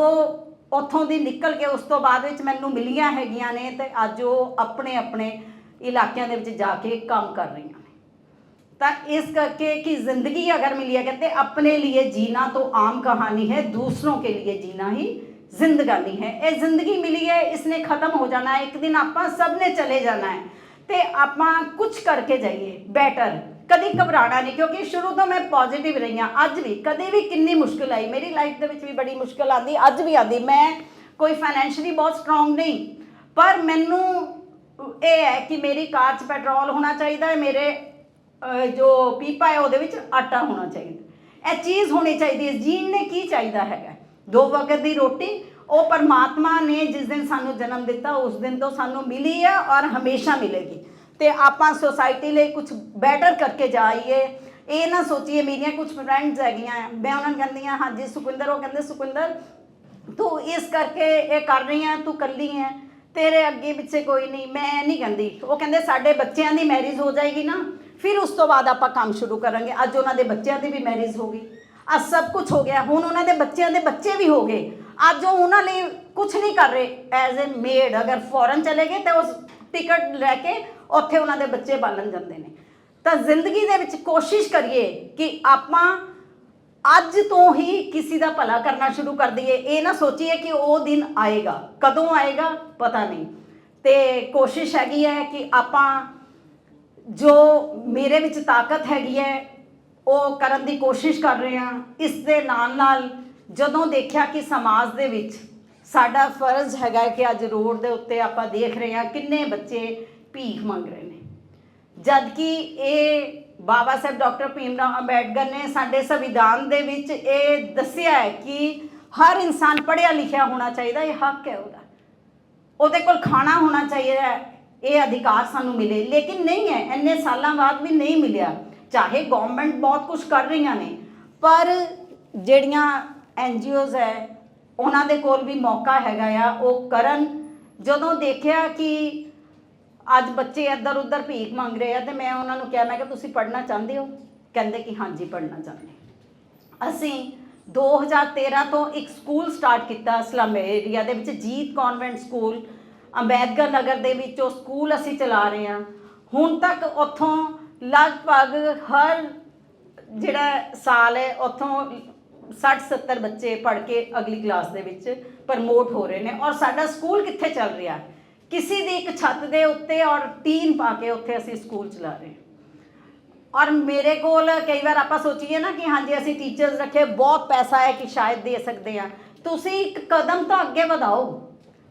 ਉੱਥੋਂ ਦੀ ਨਿਕਲ ਕੇ ਉਸ ਤੋਂ ਬਾਅਦ ਵਿੱਚ ਮੈਨੂੰ ਮਿਲੀਆਂ ਹੈਗੀਆਂ ਨੇ ਤੇ ਅੱਜ ਉਹ ਆਪਣੇ ਆਪਣੇ ਇਲਾਕਿਆਂ ਦੇ ਵਿੱਚ ਜਾ ਕੇ ਕੰਮ ਕਰ ਰਹੀਆਂ ਨੇ। ਤਾਂ ਇਸ ਕਰਕੇ ਕਿ ਜ਼ਿੰਦਗੀ ਅਗਰ ਮਿਲੀ ਮਿਲਿਆ ਕਹਿੰਦੇ ਆਪਣੇ ਲਈ ਜੀਣਾ ਤੋਂ ਆਮ ਕਹਾਣੀ ਹੈ, ਦੂਸਰੋਂ ਕੇ ਲਈ ਜੀਣਾ ਹੀ ਜ਼ਿੰਦਗਾਨੀ ਹੈ। ਇਹ ਜ਼ਿੰਦਗੀ ਮਿਲੀ ਹੈ, ਇਸਨੇ ਖਤਮ ਹੋ ਜਾਣਾ ਹੈ, ਇੱਕ ਦਿਨ ਆਪਾਂ ਸਭ ਨੇ ਚਲੇ ਜਾਣਾ ਹੈ ਤੇ ਆਪਾਂ ਕੁਝ ਕਰਕੇ ਜਾਈਏ ਬੈਟਰ ਕਦੀ ਘਬਰਾਣਾ ਨਹੀਂ, ਕਿਉਂਕਿ ਸ਼ੁਰੂ ਤੋਂ ਮੈਂ ਪੋਜ਼ਿਟਿਵ ਰਹੀ ਹਾਂ। ਅੱਜ ਵੀ ਕਦੇ ਵੀ ਕਿੰਨੀ ਮੁਸ਼ਕਲ ਆਈ। ਮੇਰੀ ਲਾਈਫ ਦੇ ਵਿੱਚ ਵੀ ਬੜੀ ਮੁਸ਼ਕਲ ਆਂਦੀ ਅੱਜ ਵੀ ਆਂਦੀ ਮੈਂ ਕੋਈ ਫਾਈਨੈਂਸ਼ਲੀ ਬਹੁਤ ਸਟਰੋਂਗ ਨਹੀਂ, ਪਰ ਮੈਨੂੰ ਇਹ ਹੈ ਕਿ ਮੇਰੀ ਕਾਰ 'ਚ ਪੈਟਰੋਲ ਹੋਣਾ ਚਾਹੀਦਾ ਹੈ, ਮੇਰੇ ਜੋ ਪੀਪਾ ਹੈ, ਉਹਦੇ ਵਿੱਚ ਆਟਾ ਹੋਣਾ ਚਾਹੀਦਾ। ਇਹ ਚੀਜ਼ ਹੋਣੀ ਚਾਹੀਦੀ ਹੈ, ਜੀਣ ਨੇ ਕੀ ਚਾਹੀਦਾ ਹੈਗਾ? ਦੋ ਵਕਤ ਦੀ ਰੋਟੀ, ਉਹ ਪਰਮਾਤਮਾ ਨੇ ਜਿਸ ਦਿਨ ਸਾਨੂੰ ਜਨਮ ਦਿੱਤਾ, ਉਸ ਦਿਨ ਤੋਂ ਸਾਨੂੰ ਮਿਲੀ ਹੈ ਔਰ ਹਮੇਸ਼ਾ ਮਿਲੇਗੀ। ਤੇ ਆਪਾਂ ਸੋਸਾਇਟੀ ਲਈ ਕੁਝ ਬੈਟਰ ਕਰਕੇ ਜਾਈਏ। ਇਹ ਨਾ ਸੋਚੀਏ ਮੇਰੀਆਂ ਕੁਝ ਫਰੈਂਡਸ ਹੈਗੀਆਂ, ਮੈਂ ਉਹਨਾਂ ਨੂੰ ਕਹਿੰਦੀ ਹਾਂ, ਹਾਂਜੀ ਸੁਖਵਿੰਦਰ, ਉਹ ਕਹਿੰਦੇ, ਸੁਖਵਿੰਦਰ, ਤੂੰ ਇਸ ਕਰਕੇ ਇਹ ਕਰ ਰਹੀ ਹੈ ਤੂੰ ਕੱਲੀ ਹੈ ਤੇਰੇ ਅੱਗੇ ਪਿੱਛੇ ਕੋਈ ਨਹੀਂ। ਮੈਂ ਨਹੀਂ ਕਹਿੰਦੀ। ਉਹ ਕਹਿੰਦੇ, ਸਾਡੇ ਬੱਚਿਆਂ ਦੀ ਮੈਰਿਜ ਹੋ ਜਾਏਗੀ ਨਾ, ਫਿਰ ਉਸ ਤੋਂ ਬਾਅਦ ਆਪਾਂ ਕੰਮ ਸ਼ੁਰੂ ਕਰਾਂਗੇ। ਅੱਜ ਉਹਨਾਂ ਦੇ ਬੱਚਿਆਂ ਦੀ ਵੀ ਮੈਰਿਜ ਹੋ ਗਈ। ਅੱਜ ਸਭ ਕੁਝ ਹੋ ਗਿਆ, ਹੁਣ ਉਹਨਾਂ ਦੇ ਬੱਚਿਆਂ ਦੇ ਬੱਚੇ ਵੀ ਹੋ ਗਏ। ਅੱਜ ਉਹ ਉਹਨਾਂ ਲਈ ਕੁਝ ਨਹੀਂ ਕਰ ਰਹੇ। ਐਜ਼ ਅ ਮੇਡ ਅਗਰ ਫੋਰਨ ਚਲੇ ਗਏ, ਤੇ ਉਸ ਟਿਕਟ ਲੈ ਕੇ ਉੱਥੇ ਉਹਨਾਂ ਦੇ ਬੱਚੇ ਪਾਲਣ ਜਾਂਦੇ ਨੇ। ਤਾਂ ਜ਼ਿੰਦਗੀ ਦੇ ਵਿੱਚ ਕੋਸ਼ਿਸ਼ ਕਰੀਏ ਕਿ ਆਪਾਂ ਅੱਜ ਤੋਂ ਹੀ ਕਿਸੇ ਦਾ ਭਲਾ ਕਰਨਾ ਸ਼ੁਰੂ ਕਰ ਦਈਏ। ਇਹ ਨਾ ਸੋਚੀਏ ਕਿ ਉਹ ਦਿਨ ਆਏਗਾ, ਕਦੋਂ ਆਏਗਾ, ਪਤਾ ਨਹੀਂ। ਤੇ ਕੋਸ਼ਿਸ਼ ਹੈਗੀ ਹੈ ਕਿ ਆਪਾਂ ਜੋ ਮੇਰੇ ਵਿੱਚ ਤਾਕਤ ਹੈਗੀ ਹੈ, ਉਹ ਕਰਨ ਦੀ ਕੋਸ਼ਿਸ਼ ਕਰ ਰਹੇ ਹਾਂ। ਇਸ ਦੇ ਨਾਲ ਨਾਲ ਜਦੋਂ ਦੇਖਿਆ ਕਿ ਸਮਾਜ ਦੇ ਵਿੱਚ ਸਾਡਾ ਫਰਜ਼ ਹੈਗਾ ਕਿ ਅੱਜ ਰੋਡ ਦੇ ਉੱਤੇ ਆਪਾਂ ਦੇਖ ਰਹੇ ਹਾਂ ਕਿੰਨੇ ਬੱਚੇ ਭੀਖ ਮੰਗ ਰਹੇ ਨੇ। ਜਦ ਕਿ ਇਹ ਬਾਬਾ ਸਾਹਿਬ ਡਾਕਟਰ ਭੀਮ ਭੀਮਰਾਵ ਅੰਬੇਡਕਰ ਨੇ ਸਾਡੇ ਸੰਵਿਧਾਨ ਦੇ ਵਿੱਚ ਇਹ ਦੱਸਿਆ ਹੈ ਕਿ ਹਰ ਇਨਸਾਨ ਪੜ੍ਹਿਆ ਲਿਖਿਆ ਹੋਣਾ ਚਾਹੀਦਾ, ਇਹ ਹੱਕ ਹੈ ਉਹਦਾ। ਉਹਦੇ ਕੋਲ ਖਾਣਾ ਹੋਣਾ ਚਾਹੀਦਾ ਹੈ, ਇਹ ਅਧਿਕਾਰ ਸਾਨੂੰ ਮਿਲੇ। ਲੇਕਿਨ ਨਹੀਂ ਹੈ, ਇੰਨੇ ਸਾਲਾਂ ਬਾਅਦ ਵੀ ਨਹੀਂ ਮਿਲਿਆ। ਚਾਹੇ ਗਵਰਨਮੈਂਟ ਬਹੁਤ ਕੁਝ ਕਰ ਰਹੀਆਂ ਨੇ, ਪਰ ਜਿਹੜੀਆਂ ਐਨਜੀਓਜ਼ ਹੈ ਉਹਨਾਂ ਦੇ ਕੋਲ ਵੀ ਮੌਕਾ ਹੈਗਾ ਆ, ਉਹ ਕਰਨ। ਜਦੋਂ ਦੇਖਿਆ ਕਿ ਅੱਜ ਬੱਚੇ ਇੱਧਰ ਉੱਧਰ ਭੀਖ ਮੰਗ ਰਹੇ ਆ, ਤੇ ਮੈਂ ਉਹਨਾਂ ਨੂੰ ਕਿਹਾ, ਮੈਂ ਕਿ ਤੁਸੀਂ ਪੜ੍ਹਨਾ ਚਾਹੁੰਦੇ ਹੋ? ਕਹਿੰਦੇ ਕਿ ਹਾਂਜੀ, ਪੜ੍ਹਨਾ ਚਾਹੁੰਦੇ ਹਾਂ। ਅਸੀਂ 2013 ਤੋਂ ਇੱਕ ਸਕੂਲ ਸਟਾਰਟ ਕੀਤਾ ਸਲਮ ਏਰੀਆ ਦੇ ਵਿੱਚ, ਜੀਤ ਕਨਵੈਂਟ ਸਕੂਲ। ਅੰਬੇਦਕਰ ਨਗਰ ਦੇ ਵਿੱਚ ਉਹ ਸਕੂਲ ਅਸੀਂ ਚਲਾ ਰਹੇ ਹਾਂ। ਹੁਣ ਤੱਕ ਉੱਥੋਂ ਲਗਭਗ ਹਰ ਜਿਹੜਾ ਸਾਲ ਹੈ, ਉੱਥੋਂ 60 70 ਬੱਚੇ ਪੜ੍ਹ ਕੇ ਅਗਲੀ ਕਲਾਸ ਦੇ ਵਿੱਚ ਪ੍ਰਮੋਟ ਹੋ ਰਹੇ ਨੇ ਔਰ ਸਾਡਾ ਸਕੂਲ ਕਿੱਥੇ ਚੱਲ ਰਿਹਾ? ਕਿਸੇ ਦੀ ਇੱਕ ਛੱਤ ਦੇ ਉੱਤੇ ਔਰ ਟੀਨ ਪਾ ਕੇ ਉੱਥੇ ਅਸੀਂ ਸਕੂਲ ਚਲਾ ਰਹੇ ਔਰ ਮੇਰੇ ਕੋਲ ਕਈ ਵਾਰ ਆਪਾਂ ਸੋਚੀਏ ਨਾ ਕਿ ਹਾਂਜੀ, ਅਸੀਂ ਟੀਚਰਸ ਰੱਖੇ, ਬਹੁਤ ਪੈਸਾ ਹੈ ਕਿ ਸ਼ਾਇਦ ਦੇ ਸਕਦੇ ਆ ਤੁਸੀਂ ਇੱਕ ਕਦਮ ਤਾਂ ਅੱਗੇ ਵਧਾਓ।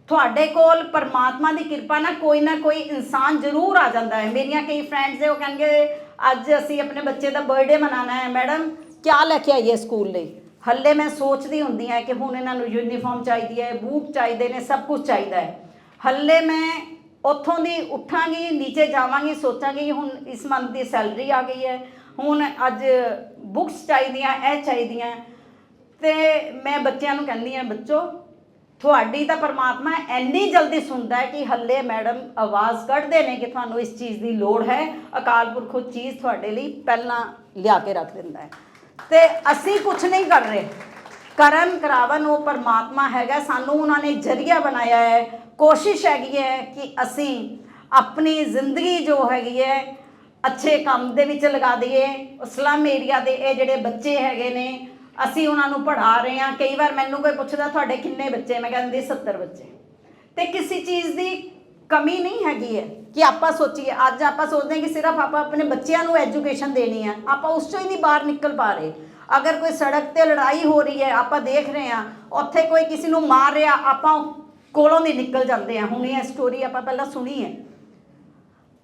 ਤੁਹਾਡੇ ਕੋਲ ਪਰਮਾਤਮਾ ਦੀ ਕਿਰਪਾ ਨਾਲ ਕੋਈ ਨਾ ਕੋਈ ਇਨਸਾਨ ਜ਼ਰੂਰ ਆ ਜਾਂਦਾ ਹੈ। ਮੇਰੀਆਂ ਕਈ ਫਰੈਂਡਸ ਨੇ, ਉਹ ਕਹਿਣਗੇ, ਅੱਜ ਅਸੀਂ ਆਪਣੇ ਬੱਚੇ ਦਾ ਬਰਥਡੇ ਮਨਾਉਣਾ ਹੈ। ਮੈਡਮ, ਕਿਆ ਲੈ ਕੇ ਆਈਏ ਸਕੂਲ ਲਈ? ਹੱਲੇ ਮੈਂ ਸੋਚਦੀ ਹੁੰਦੀ ਹਾਂ ਕਿ ਹੁਣ ਇਹਨਾਂ ਨੂੰ ਯੂਨੀਫਾਰਮ ਚਾਹੀਦੀ ਹੈ, ਬੂਟ ਚਾਹੀਦੇ ਨੇ, ਸਭ ਕੁਝ ਚਾਹੀਦਾ ਹੈ। ਹੱਲੇ ਮੈਂ ਉੱਥੋਂ ਦੀ ਉੱਠਾਂਗੀ, ਨੀਚੇ ਜਾਵਾਂਗੀ, ਸੋਚਾਂਗੀ ਹੁਣ ਇਸ ਮੰਥ ਦੀ ਸੈਲਰੀ ਆ ਗਈ ਹੈ। ਹੁਣ ਅੱਜ ਬੁੱਕਸ ਚਾਹੀਦੀਆਂ, ਇਹ ਚਾਹੀਦੀਆਂ। ਤੇ ਮੈਂ ਬੱਚਿਆਂ ਨੂੰ ਕਹਿੰਦੀ ਹਾਂ, ਬੱਚੋ, ਤੁਹਾਡੀ ਤਾਂ ਪਰਮਾਤਮਾ ਇੰਨੀ ਜਲਦੀ ਸੁਣਦਾ ਹੈ ਕਿ ਹੱਲੇ ਮੈਡਮ ਆਵਾਜ਼ ਕੱਢਦੇ ਨੇ ਕਿ ਤੁਹਾਨੂੰ ਇਸ ਚੀਜ਼ ਦੀ ਲੋੜ ਹੈ। ਅਕਾਲ ਪੁਰਖ ਉਹ ਚੀਜ਼ ਤੁਹਾਡੇ ਲਈ ਪਹਿਲਾਂ ਲਿਆ ਕੇ ਰੱਖ ਦਿੰਦਾ ਹੈ। ਤੇ ਅਸੀਂ ਕੁਝ ਨਹੀਂ ਕਰ ਰਹੇ। ਕਰਨ ਕਰਾਵਨ ਉਹ ਪਰਮਾਤਮਾ ਹੈਗਾ, ਸਾਨੂੰ ਉਹਨਾਂ ਨੇ ਜਰੀਆ ਬਣਾਇਆ ਹੈ। ਕੋਸ਼ਿਸ਼ ਹੈਗੀ ਹੈ ਕਿ ਅਸੀਂ ਆਪਣੀ ਜ਼ਿੰਦਗੀ ਜੋ ਹੈਗੀ ਹੈ, ਅੱਛੇ ਕੰਮ ਦੇ ਵਿੱਚ ਲਗਾ ਦਈਏ। ਸਲਮ ਏਰੀਆ ਦੇ ਇਹ ਜਿਹੜੇ ਬੱਚੇ ਹੈਗੇ ਨੇ, ਅਸੀਂ ਉਹਨਾਂ ਨੂੰ ਪੜ੍ਹਾ ਰਹੇ ਹਾਂ। ਕਈ ਵਾਰ ਮੈਨੂੰ ਕੋਈ ਪੁੱਛਦਾ, ਤੁਹਾਡੇ ਕਿੰਨੇ ਬੱਚੇ? ਮੈਂ ਕਹਿੰਦੀ 70 ਬੱਚੇ। ਤੇ ਕਿਸੇ ਚੀਜ਼ ਦੀ ਕਮੀ ਨਹੀਂ ਹੈਗੀ ਹੈ ਕਿ ਆਪਾਂ ਸੋਚੀਏ, ਅੱਜ ਆਪਾਂ ਸੋਚਦੇ ਹਾਂ ਕਿ ਸਿਰਫ ਆਪਾਂ ਆਪਣੇ ਬੱਚਿਆਂ ਨੂੰ ਐਜੂਕੇਸ਼ਨ ਦੇਣੀ ਹੈ, ਆਪਾਂ ਉਸ ਚੋਂ ਹੀ ਨਹੀਂ ਬਾਹਰ ਨਿਕਲ ਪਾ ਰਹੇ। ਅਗਰ ਕੋਈ ਸੜਕ ਤੇ ਲੜਾਈ ਹੋ ਰਹੀ ਹੈ, ਆਪਾਂ ਦੇਖ ਰਹੇ ਹਾਂ, ਉੱਥੇ ਕੋਈ ਕਿਸੇ ਨੂੰ ਮਾਰ ਰਿਹਾ, ਆਪਾਂ ਕੋਲੋਂ ਦੀ ਨਿਕਲ ਜਾਂਦੇ ਹਾਂ। ਹੁਣ ਇਹ ਸਟੋਰੀ ਆਪਾਂ ਪਹਿਲਾਂ ਸੁਣੀ ਹੈ।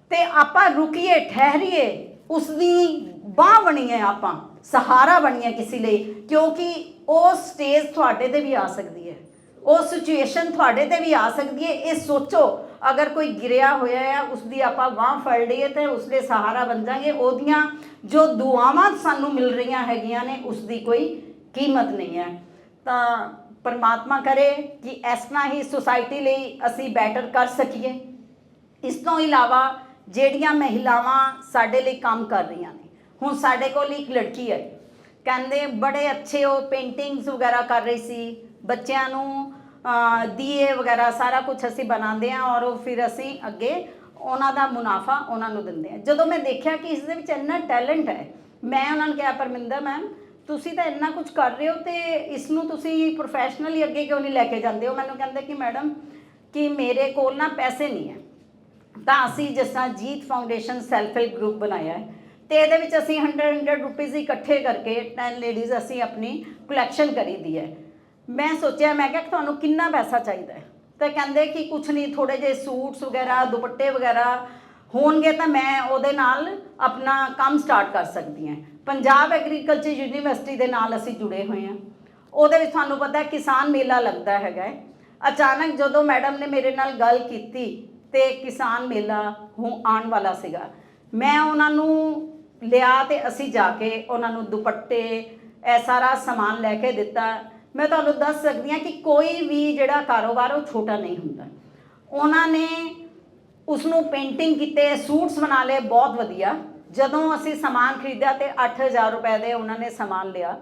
ਤੇ ਆਪਾਂ ਰੁਕੀਏ, ਠਹਿਰੀਏ, ਉਸ ਦੀ ਬਾਹ ਬਣੀਏ ਆਪਾਂ, ਸਹਾਰਾ ਬਣੀਏ ਕਿਸੇ ਲਈ, ਕਿਉਂਕਿ ਉਹ ਸਟੇਜ ਤੁਹਾਡੇ ਤੇ ਵੀ ਆ ਸਕਦੀ ਹੈ। ਉਹ ਸਿਚੁਏਸ਼ਨ ਤੁਹਾਡੇ ਤੇ ਵੀ ਆ ਸਕਦੀ ਹੈ। ਇਹ ਸੋਚੋ ਅਗਰ ਕੋਈ ਗਿਰਿਆ ਹੋਇਆ ਹੈ ਉਸ ਦੀ ਆਪਾਂ ਬਾਹ ਫੜ ਲਈਏ ਤੇ ਉਸ ਦੇ ਸਹਾਰਾ ਬਣ ਜਾਾਂਗੇ। ਉਹਦੀਆਂ ਜੋ ਦੁਆਵਾਂ ਸਾਨੂੰ ਮਿਲ ਰਹੀਆਂ ਹੈਗੀਆਂ ਨੇ ਉਸ ਦੀ ਕੋਈ ਕੀਮਤ ਨਹੀਂ ਹੈ। ਤਾਂ ਪਰਮਾਤਮਾ ਕਰੇ ਕਿ ਇਸ ਤਰ੍ਹਾਂ ਹੀ ਸੁਸਾਇਟੀ ਲਈ ਅਸੀਂ ਬੈਟਰ ਕਰ ਸਕੀਏ। ਇਸ ਤੋਂ ਇਲਾਵਾ ਜਿਹੜੀਆਂ ਮਹਿਲਾਵਾਂ ਸਾਡੇ ਲਈ ਕੰਮ ਕਰ ਰਹੀਆਂ ਨੇ, ਹੁਣ ਸਾਡੇ ਕੋਲ ਇੱਕ ਲੜਕੀ ਹੈ। ਕਹਿੰਦੇ ਬੜੇ ਅੱਛੇ ਉਹ ਪੇਂਟਿੰਗਸ ਵਗੈਰਾ ਕਰ ਰਹੀ ਸੀ। ਬੱਚਿਆਂ ਨੂੰ ਦੀਏ ਵਗੈਰਾ ਸਾਰਾ ਕੁਝ ਅਸੀਂ ਬਣਾਉਂਦੇ ਹਾਂ ਔਰ ਉਹ ਫਿਰ ਅਸੀਂ ਅੱਗੇ ਉਹਨਾਂ ਦਾ ਮੁਨਾਫਾ ਉਹਨਾਂ ਨੂੰ ਦਿੰਦੇ ਹਾਂ। ਜਦੋਂ ਮੈਂ ਦੇਖਿਆ ਕਿ ਇਸ ਦੇ ਵਿੱਚ ਇੰਨਾ ਟੈਲੈਂਟ ਹੈ, ਮੈਂ ਉਹਨਾਂ ਨੂੰ ਕਿਹਾ, ਪਰਮਿੰਦਰ ਮੈਮ ਤੁਸੀਂ ਤਾਂ ਇੰਨਾ ਕੁਝ ਕਰ ਰਹੇ ਹੋ ਤੇ ਇਸ ਨੂੰ ਤੁਸੀਂ ਪ੍ਰੋਫੈਸ਼ਨਲੀ ਅੱਗੇ ਕਿਉਂ ਨਹੀਂ ਲੈ ਕੇ ਜਾਂਦੇ ਹੋ? ਮੈਨੂੰ ਕਹਿੰਦੇ ਕਿ, ਮੈਡਮ, ਕਿ ਮੇਰੇ ਕੋਲ ਨਾ ਪੈਸੇ ਨਹੀਂ ਹੈ। ਤਾਂ ਅਸੀਂ ਜਿਸ ਤਰ੍ਹਾਂ Jeet foundation self help group ਬਣਾਇਆ ਹੈ, ਤੇ ਇਹਦੇ ਵਿੱਚ ਅਸੀਂ 100 100 ਰੁਪੀਸ ਇਕੱਠੇ ਕਰਕੇ 10 ਲੇਡੀਜ਼ ਅਸੀਂ ਆਪਣੀ ਕਲੈਕਸ਼ਨ ਕਰੀਦੀ ਹੈ। ਮੈਂ ਸੋਚਿਆ, ਮੈਂ ਕਿਹਾ ਕਿ ਤੁਹਾਨੂੰ ਕਿੰਨਾ ਪੈਸਾ ਚਾਹੀਦਾ ਹੈ? ਤੇ ਕਹਿੰਦੇ ਕਿ ਕੁਛ ਨਹੀਂ ਥੋੜੇ ਜਿਹੇ ਸੂਟਸ ਵਗੈਰਾ, ਦੁਪੱਟੇ ਵਗੈਰਾ ਹੋਣਗੇ ਤਾਂ ਮੈਂ ਉਹਦੇ ਨਾਲ ਆਪਣਾ ਕੰਮ ਸਟਾਰਟ ਕਰ ਸਕਦੀ ਹਾਂ। ਪੰਜਾਬ ਐਗਰੀਕਲਚਰ ਯੂਨੀਵਰਸਿਟੀ ਦੇ ਨਾਲ ਅਸੀਂ ਜੁੜੇ ਹੋਏ ਹਾਂ। ਉਹਦੇ ਵਿੱਚ ਤੁਹਾਨੂੰ ਪਤਾ ਹੈ, ਕਿਸਾਨ ਮੇਲਾ ਲੱਗਦਾ ਹੈਗਾ ਹੈ। ਅਚਾਨਕ ਜਦੋਂ ਮੈਡਮ ਨੇ ਮੇਰੇ ਨਾਲ ਗੱਲ ਕੀਤੀ ਤੇ ਕਿਸਾਨ ਮੇਲਾ ਹੋ, ਆਉਣ ਵਾਲਾ ਸੀਗਾ, ਮੈਂ ਉਹਨਾਂ ਨੂੰ ਲਿਆ ਤੇ ਅਸੀਂ ਜਾ ਕੇ ਉਹਨਾਂ ਨੂੰ ਦੁਪੱਟੇ, ਇਹ ਸਾਰਾ ਸਮਾਨ ਲੈ ਕੇ ਦਿੱਤਾ। ਮੈਂ ਤੁਹਾਨੂੰ ਦੱਸ ਸਕਦੀ ਹਾਂ ਕਿ ਕੋਈ ਵੀ ਜਿਹੜਾ ਕਾਰੋਬਾਰ ਉਹ ਛੋਟਾ ਨਹੀਂ ਹੁੰਦਾ। ਉਹਨਾਂ ਨੇ ਉਸ ਨੂੰ ਪੇਂਟਿੰਗ ਕੀਤੇ, ਸੂਟਸ ਬਣਾ ਲਏ, ਬਹੁਤ ਵਧੀਆ। ਜਦੋਂ ਅਸੀਂ ਸਮਾਨ ਖਰੀਦਿਆ ਤੇ 8000 ਰੁਪਏ ਦੇ ਉਹਨਾਂ ਨੇ ਸਮਾਨ ਲਿਆ,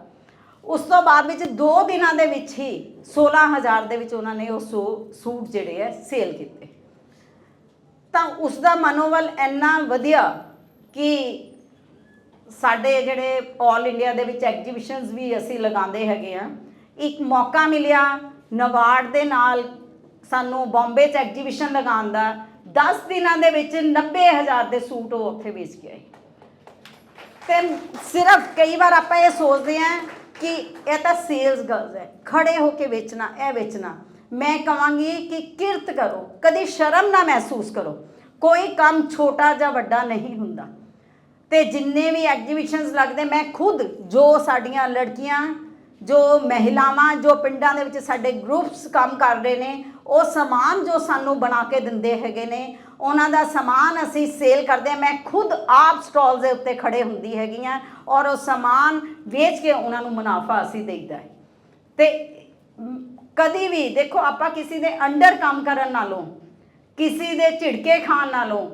ਉਸ ਤੋਂ ਬਾਅਦ ਵਿੱਚ 2 ਦਿਨਾਂ ਦੇ ਵਿੱਚ ਹੀ 16000 ਦੇ ਵਿੱਚ ਉਹਨਾਂ ਨੇ ਉਹ ਸੂ- ਸੂਟ ਜਿਹੜੇ ਹੈ ਸੇਲ ਕੀਤੇ। ਤਾਂ ਉਸ ਦਾ ਮਨੋਬਲ ਇੰਨਾ ਵਧੀਆ ਕਿ ਸਾਡੇ ਜਿਹੜੇ 올 ਇੰਡੀਆ ਦੇ ਵਿੱਚ ਐਗਜੀਬਿਸ਼ਨਸ ਵੀ ਅਸੀਂ ਲਗਾਉਂਦੇ ਹੈਗੇ ਆ ਇੱਕ ਮੌਕਾ ਮਿਲਿਆ ਨਵਾਰਡ ਦੇ ਨਾਲ ਸਾਨੂੰ ਬੰਬੇ 'ਚ ਐਗਜੀਬਿਸ਼ਨ ਲਗਾਉਣ ਦਾ। 10 ਦਿਨਾਂ ਦੇ ਵਿੱਚ 90000 ਦੇ ਸੂਟ ਉਹ ਉੱਥੇ ਵੇਚ ਕੇ ਆਏ। ਤੇ ਸਿਰਫ ਕਈ ਵਾਰ ਆਪਾਂ ਇਹ ਸੋਚਦੇ ਹਾਂ ਕਿ ਇਹ ਤਾਂ ਸੇਲਸ ਗਰਲਸ ਹੈ, ਖੜੇ ਹੋ ਕੇ ਵੇਚਣਾ, ਇਹ ਵੇਚਣਾ। ਮੈਂ ਕਹਾਂਗੀ ਕਿ ਕਿਰਤ ਕਰੋ, ਕਦੀ ਸ਼ਰਮ ਨਾ ਮਹਿਸੂਸ ਕਰੋ। ਕੋਈ ਕੰਮ ਛੋਟਾ ਜਾਂ ਵੱਡਾ ਨਹੀਂ ਹੁੰਦਾ। ਤੇ ਜਿੰਨੇ ਵੀ ਐਗਜੀਬਿਸ਼ਨਸ ਲੱਗਦੇ, ਮੈਂ ਖੁਦ ਜੋ ਸਾਡੀਆਂ ਲੜਕੀਆਂ ਜੋ ਮਹਿਲਾਵਾਂ, ਜੋ ਪਿੰਡਾਂ ਦੇ ਵਿੱਚ ਸਾਡੇ ਗਰੁੱਪਸ ਕੰਮ ਕਰ ਰਹੇ ਨੇ, ਉਹ ਸਮਾਨ ਜੋ ਸਾਨੂੰ ਬਣਾ ਕੇ ਦਿੰਦੇ ਹੈਗੇ ਨੇ, ਉਹਨਾਂ ਦਾ ਸਮਾਨ ਅਸੀਂ ਸੇਲ ਕਰਦੇ ਹਾਂ। ਮੈਂ ਖੁਦ ਆਪ ਸਟਾਲਸ ਦੇ ਉੱਤੇ ਖੜੇ ਹੁੰਦੀ ਹੈਗੀ ਹੈਗੀਆਂ ਔਰ ਉਹ ਸਮਾਨ ਵੇਚ ਕੇ ਉਹਨਾਂ ਨੂੰ ਮੁਨਾਫਾ ਅਸੀਂ ਦੇਈਦਾ ਹੈ। ਤੇ ਕਦੀ ਵੀ ਦੇਖੋ, ਆਪਾਂ ਕਿਸੇ ਦੇ ਅੰਡਰ ਕੰਮ ਕਰਨ ਨਾਲੋਂ, ਕਿਸੇ ਦੇ ਝਿੜਕੇ ਖਾਣ ਨਾਲੋਂ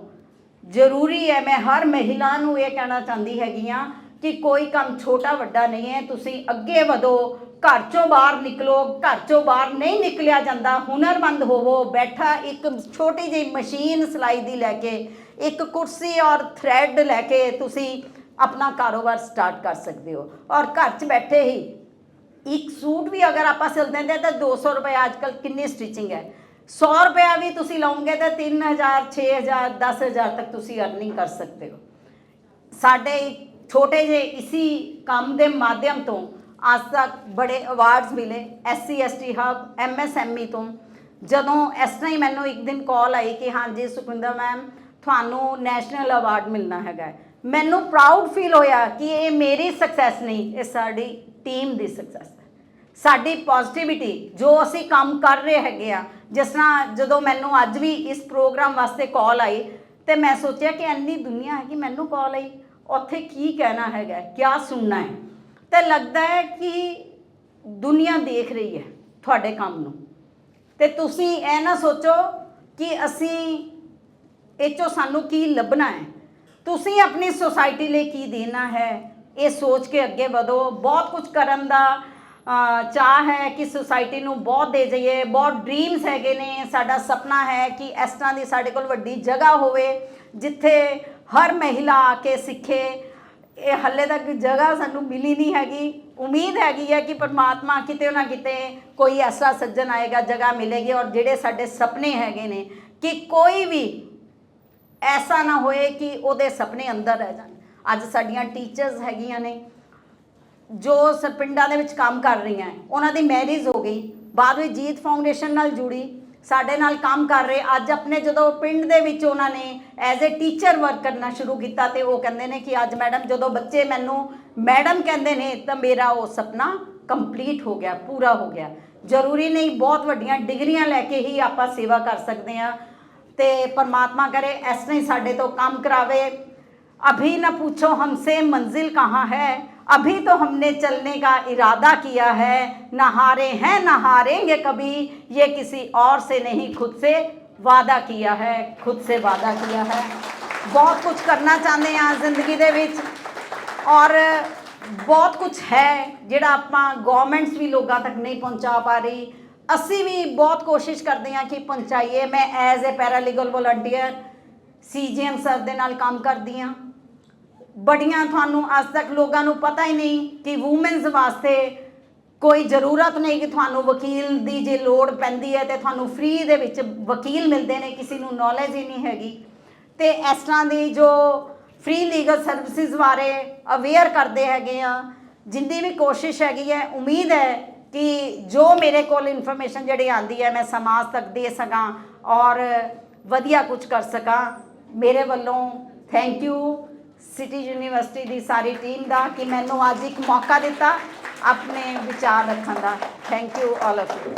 ਜ਼ਰੂਰੀ ਹੈ, ਮੈਂ ਹਰ ਮਹਿਲਾ ਨੂੰ ਇਹ ਕਹਿਣਾ ਚਾਹੁੰਦੀ ਹੈਗੀ ਆ ਕਿ ਕੋਈ ਕੰਮ ਛੋਟਾ ਵੱਡਾ ਨਹੀਂ ਹੈ ਤੁਸੀਂ ਅੱਗੇ ਵਧੋ ਘਰ ਚੋਂ ਬਾਹਰ ਨਿਕਲੋ ਘਰ ਚੋਂ ਬਾਹਰ ਨਹੀਂ ਨਿਕਲਿਆ ਜਾਂਦਾ ਹੁਨਰਮੰਦ ਹੋਵੋ ਬੈਠਾ ਇੱਕ ਛੋਟੀ ਜਿਹੀ ਮਸ਼ੀਨ ਸਿਲਾਈ ਦੀ ਲੈ ਕੇ ਇੱਕ ਕੁਰਸੀ ਔਰ ਥ੍ਰੈਡ ਲੈ ਕੇ ਤੁਸੀਂ ਆਪਣਾ ਕਾਰੋਬਾਰ ਸਟਾਰਟ ਕਰ ਸਕਦੇ ਹੋ ਔਰ ਘਰ 'ਚ ਬੈਠੇ ਹੀ ਇੱਕ ਸੂਟ ਵੀ ਅਗਰ ਆਪਾਂ ਸਿਲ ਦਿੰਦੇ ਤਾਂ 200 ਰੁਪਏ ਅੱਜਕੱਲ ਕਿੰਨੀ ਸਟਿਚਿੰਗ ਹੈ 100 ਰੁਪਇਆ ਵੀ ਤੁਸੀਂ ਲਾਉਂਗੇ ਤਾਂ 3000 6000 10000 ਤੱਕ ਤੁਸੀਂ ਅਰਨਿੰਗ ਕਰ ਸਕਦੇ ਹੋ ਸਾਡੇ ਇੱਕ ਛੋਟੇ ਜਿਹੇ ਇਸੀ ਕੰਮ ਦੇ ਮਾਧਿਅਮ ਤੋਂ ਅੱਜ ਤੱਕ ਬੜੇ ਅਵਾਰਡਸ ਮਿਲੇ ਐਸਸੀ ਐਸਟੀ ਹਬ ਐਮਐਸਐਮਈ ਤੋਂ। ਜਦੋਂ ਇਸ ਤਰ੍ਹਾਂ ਹੀ ਮੈਨੂੰ ਇੱਕ ਦਿਨ ਕਾਲ ਆਈ ਕਿ ਹਾਂਜੀ ਸੁਖਿੰਦਰ ਮੈਮ ਤੁਹਾਨੂੰ ਨੈਸ਼ਨਲ ਅਵਾਰਡ ਮਿਲਣਾ ਹੈਗਾ ਮੈਨੂੰ ਪ੍ਰਾਊਡ ਫੀਲ ਹੋਇਆ ਕਿ ਇਹ ਮੇਰੀ ਸਕਸੈਸ ਨਹੀਂ, ਇਹ ਸਾਡੀ ਟੀਮ ਦੀ ਸਕਸੈਸ ਸਾਡੀ ਪੋਜ਼ਿਟਿਵਿਟੀ ਜੋ ਅਸੀਂ ਕੰਮ ਕਰ ਰਹੇ ਹੈਗੇ ਆ, ਜਿਸ ਤਰ੍ਹਾਂ ਜਦੋਂ ਮੈਨੂੰ ਅੱਜ ਵੀ ਇਸ ਪ੍ਰੋਗਰਾਮ ਵਾਸਤੇ ਕਾਲ ਆਈ, ਤੇ ਮੈਂ ਸੋਚਿਆ ਕਿ ਇੰਨੀ ਦੁਨੀਆ ਹੈ ਕਿ ਮੈਨੂੰ ਕਾਲ ਆਈ। ਉੱਥੇ ਕੀ ਕਹਿਣਾ ਹੈਗਾ ਕਿਆ ਸੁਣਨਾ ਹੈ? ਤੇ ਲੱਗਦਾ ਹੈ ਕਿ ਦੁਨੀਆ ਦੇਖ ਰਹੀ ਹੈ ਤੁਹਾਡੇ ਕੰਮ ਨੂੰ। ਤੇ ਤੁਸੀਂ ਇਹ ਨਾ ਸੋਚੋ ਕਿ ਅਸੀਂ ਇਹ ਚੋਂ ਸਾਨੂੰ ਕੀ ਲੱਭਣਾ ਹੈ? ਤੁਸੀਂ ਆਪਣੀ ਸੋਸਾਇਟੀ ਲਈ ਕੀ ਦੇਣਾ ਹੈ? ਇਹ ਸੋਚ ਕੇ ਅੱਗੇ ਵਧੋ। ਬਹੁਤ ਕੁਝ ਕਰਨ ਦਾ ਅ, ਚਾਹ ਹੈ ਕਿ ਸੋਸਾਇਟੀ ਨੂੰ ਬਹੁਤ ਦੇ ਜਾਈਏ। ਬਹੁਤ ਡ੍ਰੀਮਸ ਹੈਗੇ ਨੇ। ਸਾਡਾ ਸੁਪਨਾ ਹੈ ਕਿ ਇਸ ਤਰ੍ਹਾਂ ਦੀ ਸਾਡੇ ਕੋਲ ਵੱਡੀ ਜਗ੍ਹਾ ਹੋਵੇ ਜਿੱਥੇ ਹਰ ਮਹਿਲਾ ਆ ਕੇ ਸਿੱਖੇ। ਇਹ ਹੱਲੇ ਤੱਕ ਜਗ੍ਹਾ ਸਾਨੂੰ ਮਿਲੀ ਨਹੀਂ ਹੈਗੀ। ਉਮੀਦ ਹੈਗੀ ਹੈ ਕਿ ਪਰਮਾਤਮਾ ਕਿਤੇ ਨਾ ਕਿਤੇ ਕੋਈ ਐਸਾ ਸੱਜਣ ਆਏਗਾ, ਜਗ੍ਹਾ ਮਿਲੇਗੀ ਔਰ ਜਿਹੜੇ ਸਾਡੇ ਸੁਪਨੇ ਹੈਗੇ ਨੇ ਕਿ ਕੋਈ ਵੀ ਐਸਾ ਨਾ ਹੋਏ ਕਿ ਉਹਦੇ ਸੁਪਨੇ ਅੰਦਰ ਰਹਿ ਜਾਣ। ਅੱਜ ਸਾਡੀਆਂ ਟੀਚਰਸ ਹੈਗੀਆਂ ਨੇ, ਜੋ ਸ- ਪਿੰਡਾਂ ਦੇ ਵਿੱਚ ਕੰਮ ਕਰ ਰਹੀਆਂ ਉਹਨਾਂ ਦੀ ਮੈਰਿਜ ਹੋ ਗਈ, ਬਾਅਦ ਵਿੱਚ ਜੀਤ ਫਾਊਂਡੇਸ਼ਨ ਨਾਲ ਜੁੜੀ। ਸਾਡੇ ਨਾਲ ਕੰਮ ਕਰ ਰਹੇ। ਅੱਜ ਆਪਣੇ ਜਦੋਂ ਪਿੰਡ ਦੇ ਵਿੱਚ ਉਹਨਾਂ ਨੇ ਐਜ਼ ਅ ਟੀਚਰ ਵਰਕ ਕਰਨਾ ਸ਼ੁਰੂ ਕੀਤਾ ਤੇ ਉਹ ਕਹਿੰਦੇ ਨੇ ਕਿ ਅੱਜ ਮੈਡਮ ਜਦੋਂ ਬੱਚੇ ਮੈਨੂੰ, ਮੈਡਮ ਕਹਿੰਦੇ ਨੇ ਤਾਂ ਮੇਰਾ ਉਹ ਸੁਪਨਾ ਕੰਪਲੀਟ ਹੋ ਗਿਆ, ਪੂਰਾ ਹੋ ਗਿਆ। ਜ਼ਰੂਰੀ ਨਹੀਂ, ਬਹੁਤ ਵੱਡੀਆਂ ਡਿਗਰੀਆਂ ਲੈ ਕੇ ਹੀ ਆਪਾਂ ਸੇਵਾ ਕਰ ਸਕਦੇ ਆ ਤੇ ਪਰਮਾਤਮਾ ਕਰੇ, ਇਸ ਨੇ ਸਾਡੇ ਤੋਂ ਕੰਮ ਕਰਾਵੇ। ਅਭੀ ਨਾ ਪੁੱਛੋ ਹਮਸੇ ਮੰਜ਼ਿਲ ਕਹਾਂ ਹੈ? अभी तो हमने चलने का इरादा किया है न हारे हैं न हारेंगे कभी ये किसी और से नहीं खुद से वादा किया है खुद से वादा किया है बहुत कुछ करना ਚਾਹੁੰਦੇ ਹਾਂ ਜ਼ਿੰਦਗੀ ਦੇ ਵਿੱਚ ਔਰ ਬਹੁਤ ਕੁਝ ਹੈ ਜਿਹੜਾ ਆਪਾਂ ਗਵਰਨਮੈਂਟਸ ਵੀ ਲੋਕਾਂ ਤੱਕ ਨਹੀਂ ਪਹੁੰਚਾ ਪਾ ਰਹੀ ਅਸੀਂ ਵੀ ਬਹੁਤ ਕੋਸ਼ਿਸ਼ ਕਰਦੇ ਹਾਂ ਕਿ ਪਹੁੰਚਾਈਏ ਮੈਂ as a paralegal volunteer CGM sir ਦੇ ਨਾਲ ਕੰਮ ਕਰਦੀ ਹਾਂ ਬੜੀਆਂ ਤੁਹਾਨੂੰ ਅੱਜ ਤੱਕ ਲੋਕਾਂ ਨੂੰ ਪਤਾ ਹੀ ਨਹੀਂ ਕਿ ਔਮਨਸ ਵਾਸਤੇ ਕੋਈ ਜ਼ਰੂਰਤ ਨਹੀਂ ਕਿ ਤੁਹਾਨੂੰ ਵਕੀਲ ਦੀ ਜੇ ਲੋੜ ਪੈਂਦੀ ਹੈ ਤੇ ਤੁਹਾਨੂੰ ਫ੍ਰੀ ਦੇ ਵਿੱਚ ਵਕੀਲ ਮਿਲਦੇ ਨੇ, ਕਿਸੇ ਨੂੰ ਨੌਲੇਜ ਹੀ ਨਹੀਂ ਹੈਗੀ। ਤੇ ਇਸ ਤਰ੍ਹਾਂ ਦੀ ਜੋ ਫ੍ਰੀ ਲੀਗਲ ਸਰਵਿਸਿਜ਼ ਬਾਰੇ ਅਵੇਅਰ ਕਰਦੇ ਹੈਗੇ ਆ, ਜਿੰਨੀ ਵੀ ਕੋਸ਼ਿਸ਼ ਹੈਗੀ ਹੈ, ਉਮੀਦ ਹੈ ਕਿ ਜੋ ਮੇਰੇ ਕੋਲ ਇਨਫੋਰਮੇਸ਼ਨ ਜਿਹੜੀ ਆਂਦੀ ਹੈ, ਮੈਂ ਸਮਾਜ ਤੱਕ ਦੇ ਸਕਾਂ ਔਰ ਵਧੀਆ ਕੁਝ ਕਰ ਸਕਾਂ। ਮੇਰੇ ਵੱਲੋਂ ਥੈਂਕ ਯੂ ਸਿਟੀ ਯੂਨੀਵਰਸਿਟੀ ਦੀ ਸਾਰੀ ਟੀਮ ਦਾ ਕਿ ਮੈਨੂੰ ਅੱਜ ਇੱਕ ਮੌਕਾ ਦਿੱਤਾ ਆਪਣੇ ਵਿਚਾਰ ਰੱਖਣ ਦਾ। Thank you all of you